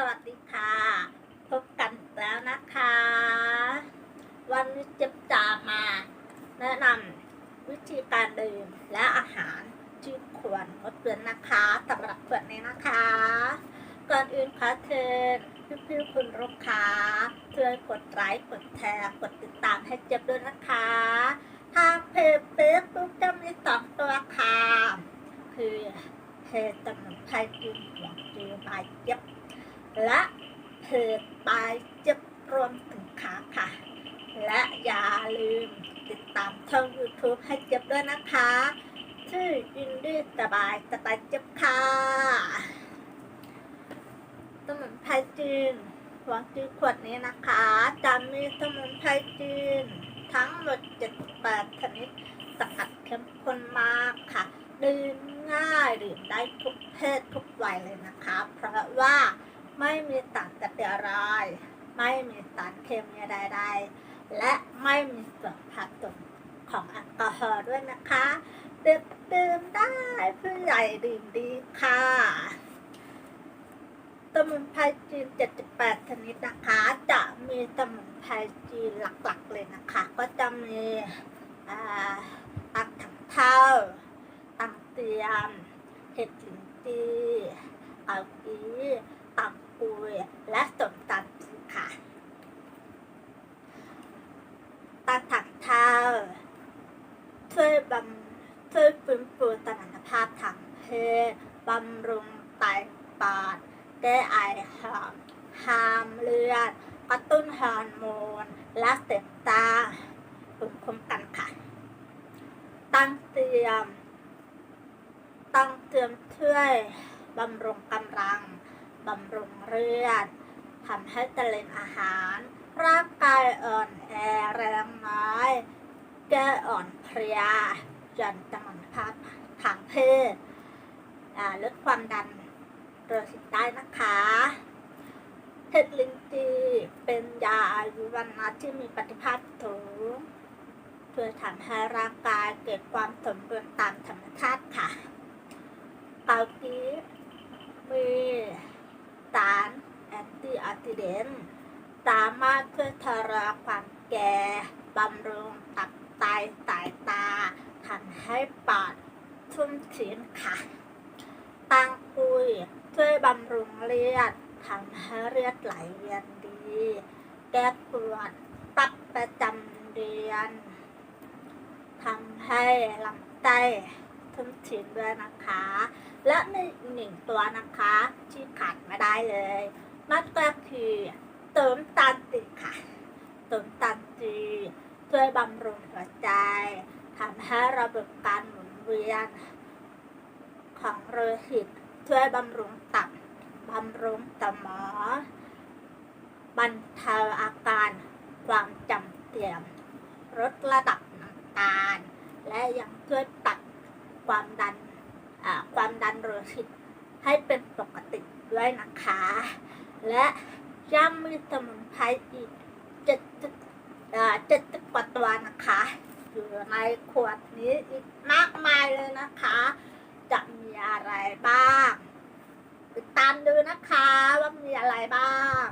สวัสดีค่ะ พบกันแล้วนะคะ วันนี้เจะจะมาแนะนำวิธีการดื่มและอาหารที่ควรงดเว้นนะคะสำหรับเพื่อนนี้นะคะ ก่อนอื่นขอเชิญพี่ๆคุณลูกค้าช่วยกดไลค์กดแชร์กดติดตามให้เจ็บด้วยนะคะทางเพจเฟซบุ๊กจะมีสองตัวค่ะคือเพจสมุนไพรกิน ไพรจีนหวังจีขวดนี้นะคะจะมีสมุนไพรจีน ทั้งหมด78ชนิดสกัดเข้มข้นมากค่ะดื่มง่ายดื่มได้ทุกเพศทุกวัยเลยนะคะ เพราะว่าไม่มีสารจะเปลี่ยราย ไม่มีสารเคมีใดๆ และไม่มีส่วนผสมของแอลกอฮอล์ด้วยนะคะ ดื่มดื่มได้ผู้ใหญ่ดื่มดีค่ะ มุนไพรจีน 78 ชนิดนะคะ จะมีสมุนไพรจีนหลักๆเลยนะคะ ก็จะมีตักถังเท้าตังเตียมเห็ดหลินจีอากีตังกุยและสมตันค่ะตังถังเท้าช่วยบำช่วยฟื้นฟูสมรรถภาพทางเพศบำรุง ดแก้ไอหอบหามเลือดกระตุ้นฮอร์โมนและเสพตาภูมิคุ้มกันค่ะ ตั้งเตรียม ตั้งเตรียมช่วยบำรุงกำลังบำรุงเลือดทำให้เจริญอาหาร ร่างกายอ่อนแอแรงน้อยแก้อ่อนเพลียยันสมรรถภาพทางเพศอ่าลดความดัน โลหิตได้นะคะเห็ดลินจีเป็นยาอายุวันนะที่มีปฏิภาณสูงเพื่อทำให้ร่างกายเกิดความสมดุลตามธรรมชาติค่ะเกากีมีสารแอนตี้ออกซิเดนต์สามารถช่วยชะลอความแก่บำรุงตับไตสายตาทำให้ปอดชุ่มชื้นค่ะ ตังกุย ช่วยบำรุงเลือดทำให้เลือดไหลเวียนดี แก้ปวดปรับประจำเดือนทำให้ลำไส้ทุ่มชื้นด้วยนะคะ และมีอีกหนึ่งตัวนะคะที่ขาดไม่ได้เลยนั่นก็คือเติมตาลตีค่ะเติมตาลตีช่วยบำรุงหัวใจทำให้ระบบการหมุนเวียนของโลหิต ช่วยบำรุงตับบำรุงสมองบรรเทาอาการความจำเสื่อมลดระดับน้ำตาล และยังช่วยตัดความดันความดันโลหิตให้เป็นปกติด้วยนะคะ และยังมีสมุนไพรอีกเจ็ดเจ็ดสิบกว่าตัวนะคะ อยู่ในขวดนี้อีกมากมายเลยนะคะ จะมีอะไรบ้าง ติดตามดูนะคะว่ามีอะไรบ้าง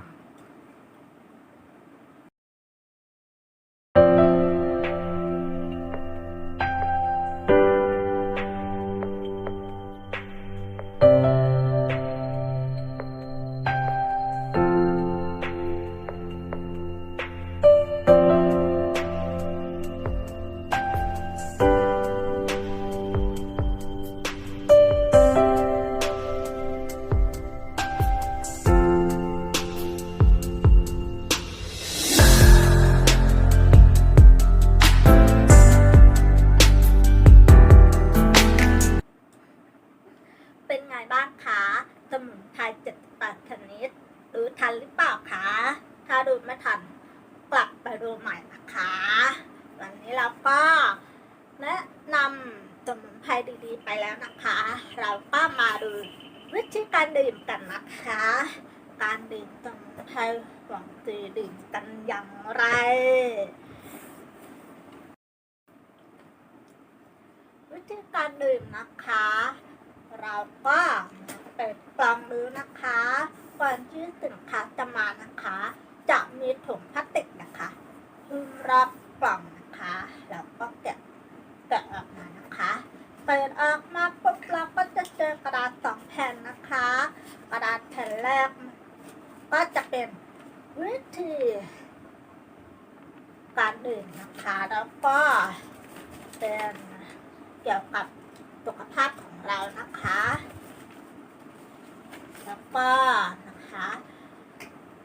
ำสมุนไพรดีๆ ไปแล้วนะคะ เราก็มาดูวิธีการดื่มกันนะคะ การดื่มสมุนไพรหวังจือดื่มกันอย่างไร วิธีการดื่มนะคะ เราก็เปิดกล่องดูนะคะก่อนที่สินค้าจะมานะคะ จะมีถุงพลาสติกนะคะหุ้มรอบกล่องนะคะ แล้วก็แกะ แกะออกมานะคะ เปิดออกมาปุ๊บเราก็จะเจอกระดาษสองแผ่นนะคะ กระดาษแผ่นแรก ก็จะเป็นวิธีการดื่มนะคะ แล้วก็เป็นเกี่ยวกับสุขภาพของเรานะคะ แล้วก็นะคะ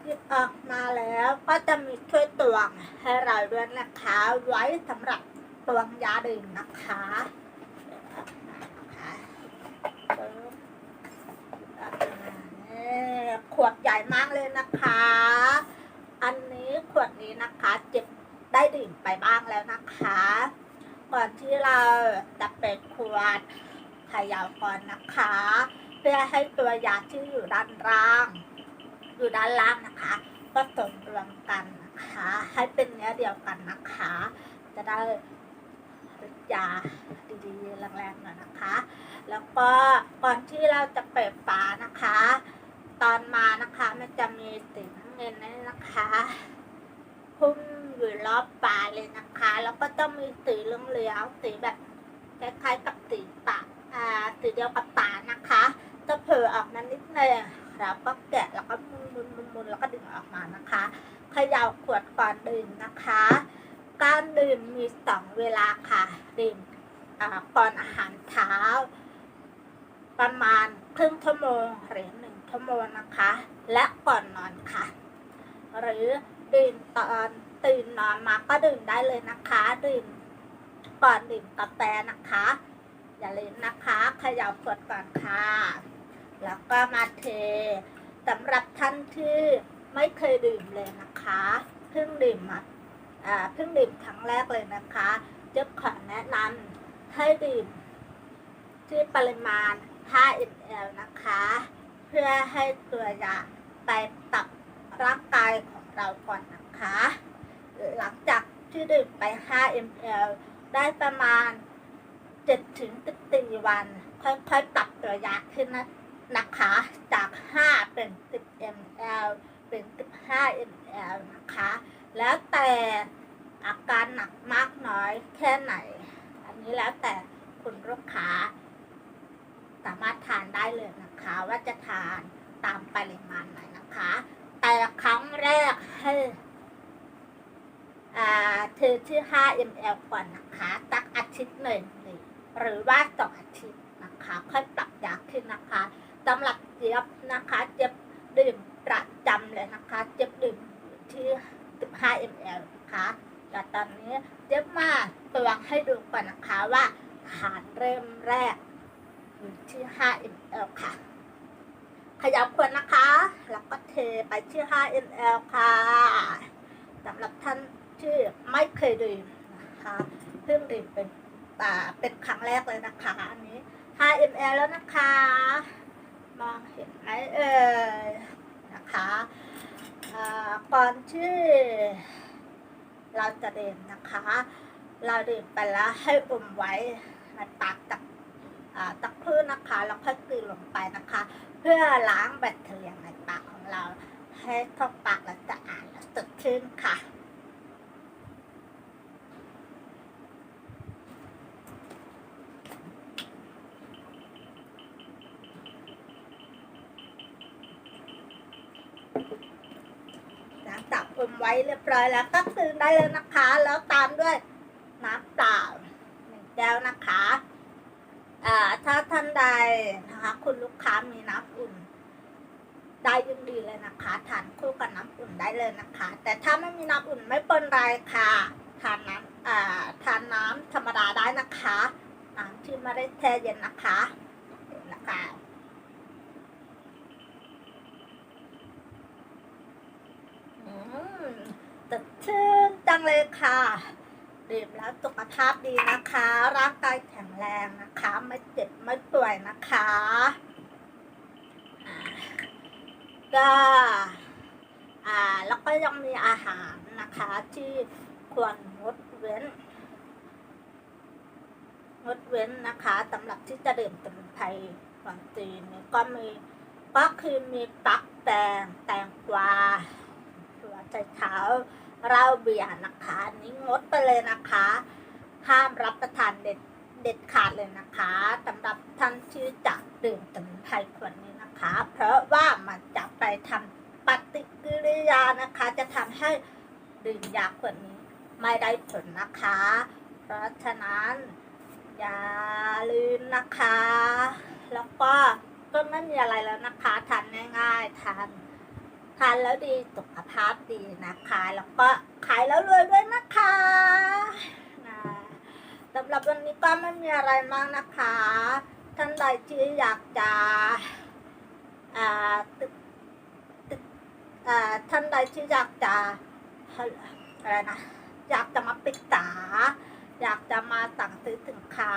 หยิบออกมาแล้วก็จะมีถ้วยตวงให้เราด้วยนะคะ ไว้สำหรับ ตวงยาดื่มนะคะขวดใหญ่มากเลยนะคะ อันนี้ขวดนี้นะคะเจ็บได้ดื่มไปบ้างแล้วนะคะ ก่อนที่เราจะเปิดขวดขยาก่อนนะคะ เพื่อให้ตัวยาที่อยู่ด้านล่าง อยู่ด้านล่างนะคะผสมรวมกันนะคะ ให้เป็นเนื้อเดียวกันนะคะ จะได้ ยาดีๆแรงๆหน่อยนะคะ แล้วก็ก่อนที่เราจะเปิดฝานะคะ ตอนมานะคะมันจะมีสีน้ำเงินนี่นะคะพุ่มอยู่รอบฝาเลยนะคะ แล้วก็ต้องมีสีเหลืองๆสีแบบคล้ายๆกับสีตาอ่าสีเดียวกับตานะคะจะเผลอออกมานิดนึงแล้วก็แกะแล้วก็มุนมุนมุนมุนแล้วก็ดึงออกมานะคะเขย่าขวดก่อนดื่มนะคะ การดื่มมีสองเวลาค่ะ ดื่มก่อนอาหารเช้า ประมาณครึ่งชั่วโมงหรือหนึ่งชั่วโมงนะคะ และก่อนนอนค่ะ หรือดื่มตอนตื่นนอนมาก็ดื่มได้เลยนะคะ ดื่มก่อนดื่มกาแฟนะคะ อย่าลืมนะคะเขย่าขวดก่อนค่ะ แล้วก็มาเทสำหรับท่านที่ไม่เคยดื่มเลยนะคะเพิ่งดื่มมา อ่าเพิ่งดื่มครั้งแรกเลยนะคะเจะขอแนะนำให้ดื่มที่ปริมาณ 5 ml นะคะ เพื่อให้ตัวยาไปตับร่างกายของเราก่อนนะคะ หลังจากที่ดื่มไป 5 ml ได้ประมาณ7ถึง14 วัน ค่อยๆปรับตัวยาขึ้นนะนะคะ จาก 5 เป็น 10 ml เป็น 15 ml นะคะ แล้วแต่อาการหนักมากน้อยแค่ไหน อันนี้แล้วแต่คุณลูกค้า สามารถทานได้เลยนะคะ ว่าจะทานตามปริมาณไหนนะคะ แต่ครั้งแรกให้อ่าเธอที่ 5 ml ก่อนนะคะสักอาทิตย์หนึ่งหรือว่าสองอาทิตย์นะคะ ค่อยปรับยาขึ้นนะคะสำหรับเจี๊ยบนะคะ เจี๊ยบดื่มประจำเลยนะคะ เจี๊ยบดื่มที่ 15 ml นะคะแต่ตอนนี้เจ๊มาตวงให้ดูก่อนนะคะว่าทานเริ่มแรกอยู่ที่ 5 ml ค่ะขยับขวดนะคะ แล้วก็เทไปที่ 5 ml ค่ะสำหรับท่านที่ไม่เคยดื่มนะคะเพิ่งดื่มเป็นตาเป็นครั้งแรกเลยนะคะ อันนี้ 5 ml แล้วนะคะ มองเห็นไหมเอ่ยนะคะ ก่อนที่เราจะดื่มนะคะ เราดื่มไปแล้วให้อมไว้ในปากตักตักพืชนะคะแล้วค่อยกลืนลงไปนะคะ เพื่อล้างแบคทีเรียในปากของเรา ให้เข้าปากและสะอาดและสดชื่นค่ะ หลังจากอมไว้เรียบร้อยแล้วก็กลืนได้เลยนะคะ แล้วตามด้วยน้ำเปล่าหนึ่งแก้วนะคะอ่าถ้าท่านใดนะคะ คุณลูกค้ามีน้ำอุ่น ได้ยิ่งดีเลยนะคะทานคู่กับน้ำอุ่นได้เลยนะคะ แต่ถ้าไม่มีน้ำอุ่นไม่เป็นไรค่ะทานน้ำอ่าทานน้ำธรรมดาได้นะคะน้ำที่ไม่ได้แช่เย็นนะคะนะคะ อืมสด ชื่นจังเลยค่ะดื่มแล้วสุขภาพดีนะคะ ร่างกายแข็งแรงนะคะ ไม่เจ็บไม่ป่วยนะคะก็อ่าแล้วก็ยังมีอาหารนะคะ ที่ควรงดเว้นงดเว้นนะคะสำหรับที่จะดื่มสมุนไพรของจีนนี่ก็มีก็คือมีปลั๊กแตงแตงกวาหัวใจเท้า เหล้าเบียร์นะคะอันนี้งดไปเลยนะคะ ห้ามรับประทานเด็ดเด็ดขาดเลยนะคะสำหรับท่านที่จะดื่มสมุนไพรขวดนี้นะคะ เพราะว่ามันจะไปทำปฏิกิริยานะคะ จะทำให้ดื่มยาขวดนี้ไม่ได้ผลนะคะ เพราะฉะนั้นอย่าลืมนะคะ แล้วก็ก็ไม่มีอะไรแล้วนะคะทานง่ายๆทาน ทานแล้วดีสุขภาพดีนะคะ แล้วก็ขายแล้วรวยด้วยนะคะนะสำหรับวันนี้ก็ไม่มีอะไรมากนะคะ ท่านใดที่อยากจะอ่าท่านใดที่อยากจะอะไรนะอยากจะมาปรึกษาอยากจะมาสั่งซื้อสินค้า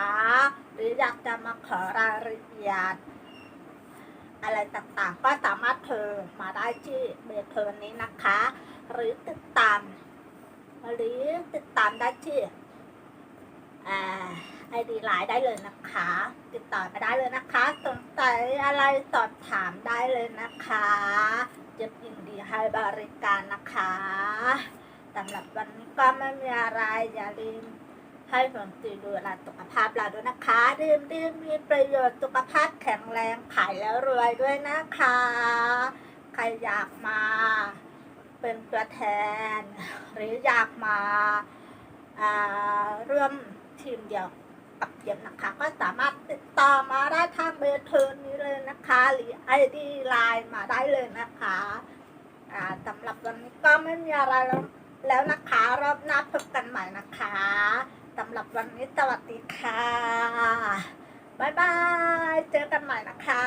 หรืออยากจะมาขอรายละเอียด อะไรต่างๆ ก็สามารถโทรมาได้ที่เบอร์โทรนี้นะคะ หรือติดตาม หรือติดตามได้ที่ไอดีไลน์ได้เลยนะคะ ติดต่อมาได้เลยนะคะสนใจอะไรสอบถามได้เลยนะคะจะยินดีให้บริการนะคะสำหรับวันนี้ก็ไม่มีอะไรอย่าลืม ให้ผลตีดูแลสุขภาพเราด้วยนะคะดื่มดื่มมีประโยชน์สุขภาพแข็งแรงขายแล้วรวยด้วยนะคะ ใครอยากมา เป็นตัวแทน หรืออยากมาอ่าร่วมทีมเดียวกับเยี่ยมนะคะ ก็สามารถติดต่อมาได้ทางเบอร์โทรนี้เลยนะคะ หรือ ID ไลน์มาได้เลยนะคะอ่าสำหรับวันนี้ก็ไม่มีอะไรแล้วแล้วนะคะ รอบหน้าพบกันใหม่นะคะ สำหรับวันนี้สวัสดีค่ะ บ๊ายบาย เจอกันใหม่นะคะ